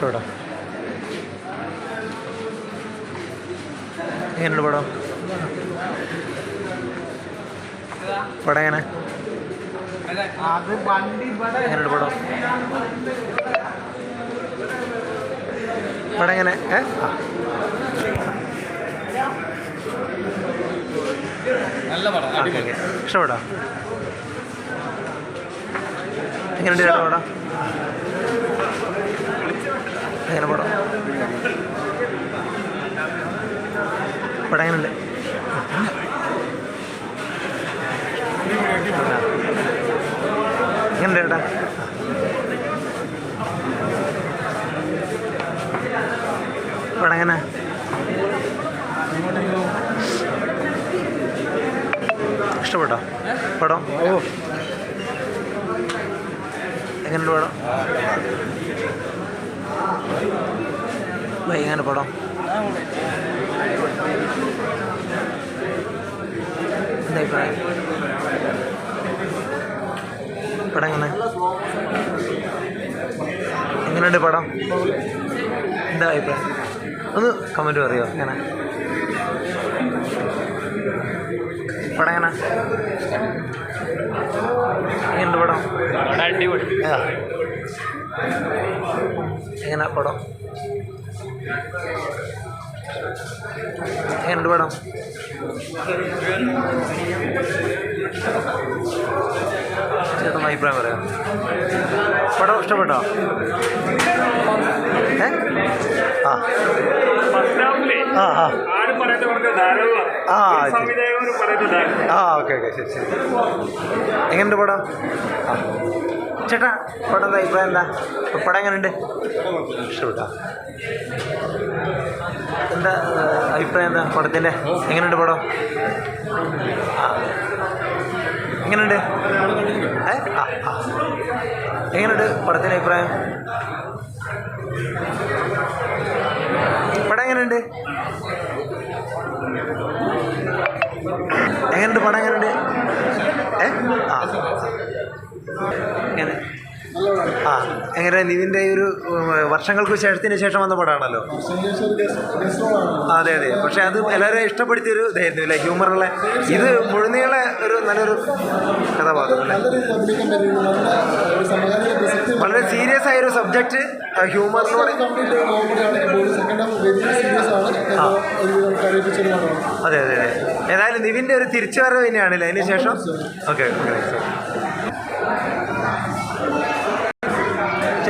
ഇഷ്ടപ്പെട്ടോ എങ്ങനെയുണ്ട് പടം? പടം എങ്ങനെ? എങ്ങനെയുണ്ട് പടം? പടം എങ്ങനെ? ഏ? ആ നല്ല പടം ഓക്കെ ഓക്കെ. ഇഷ്ടപ്പെട്ടോ എങ്ങനെയുണ്ട് ചേട്ടാ പടം? എങ്ങനെ പടം. പടം എങ്ങനെയുണ്ട് എങ്ങനെ ചേട്ടാ. പടം എങ്ങനെ? ഇഷ്ടപ്പെട്ടോ? പടം? ഓ. എങ്ങനെയുണ്ട് പടം? എങ്ങനെ പടം. എന്താ അഭിപ്രായം പടം എങ്ങനെ എങ്ങനെയുണ്ട് പടം? എന്താ അഭിപ്രായം? ഒന്ന് കമന്റ് പറയുമോ എങ്ങനെ പടം എങ്ങനെ? എങ്ങനെയുണ്ട് പടം? അടിപൊളി. എങ്ങനെ പടം? എങ്ങനെയുണ്ട് പടം? ചേട്ടൻ അഭിപ്രായം പറയാം. പടം ഇഷ്ടപ്പെട്ടോ? ഏ? ആ. ആ ആ. ആ ആ ഓക്കെ ഓക്കെ ശരി ശരി. എങ്ങനെയുണ്ട് പടം? ആ. ചേട്ടാ പടം എന്താ? അഭിപ്രായം എന്താ? പടം എങ്ങനെയുണ്ട് ഇഷ്ടപ്പെട്ടാ? എന്താ അഭിപ്രായം എന്താ പടത്തിന്റെ എങ്ങനെയുണ്ട് പടം? ആ. എങ്ങനെയുണ്ട് ഏ? ആ ആ. എങ്ങനെയുണ്ട് പടത്തിന്റെ അഭിപ്രായം? പടം എങ്ങനെയുണ്ട് എങ്ങനെയുണ്ട് പടം എങ്ങനെയുണ്ട്? ഏ? ആ. ആ എങ്ങനെ നിവിന്റെ ഒരു വർഷങ്ങൾക്ക് ശേഷത്തിന് ശേഷം വന്ന പടമാണല്ലോ? അതെ അതെ. പക്ഷെ അത് എല്ലാവരും ഇഷ്ടപ്പെടുത്തിയൊരു ഇതായിരുന്നു അല്ലേ? ഹ്യൂമറുള്ള ഇത് മുഴുനീള ഒരു നല്ലൊരു കഥാപാത്രം അല്ലേ? വളരെ സീരിയസ് ആയ ഒരു സബ്ജക്റ്റ് ഹ്യൂമറിലൂടെ അതെ അതെ അതെ. ഏതായാലും നിവിന്റെ ഒരു തിരിച്ചുവരവ് തന്നെയാണല്ലേ അതിന് ശേഷം? Okay okay.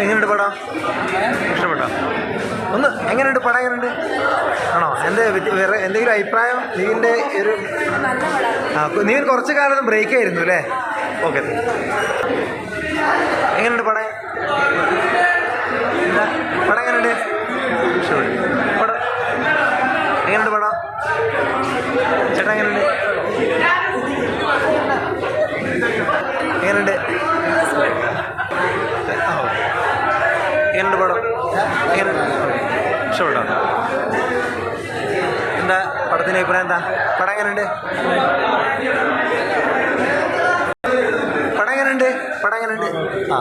എങ്ങനെയുണ്ട് പടാ. ഇഷ്ടപ്പെട്ടോ? ഒന്ന് എങ്ങനെയുണ്ട് പടം? എങ്ങനെയുണ്ട്? ആണോ? എന്റെ വേറെ എന്തെങ്കിലും അഭിപ്രായം? നീവിന്റെ ഒരു ആ നിവിൻ കുറച്ച് കാലം ബ്രേക്ക് ആയിരുന്നു അല്ലേ? ഓക്കെ. എങ്ങനെയുണ്ട് പടം എന്താ പടം എങ്ങനെയുണ്ട് ഇഷ്ടപ്പെട്ടു പടം എങ്ങനെയുണ്ട് പടം ചേട്ടാ എങ്ങനെയുണ്ട് എങ്ങനെയുണ്ട് ആ, ഓക്കേ. എങ്ങനെയുണ്ട് എങ്ങനെയുണ്ട് ഇഷ്ടപ്പെട്ടോ? എന്താ പടത്തിന്റെ അഭിപ്രായം എന്താ? പടം എങ്ങനെയുണ്ട്? പടം എങ്ങനെയുണ്ട്? പടം എങ്ങനെയുണ്ട്? ആ.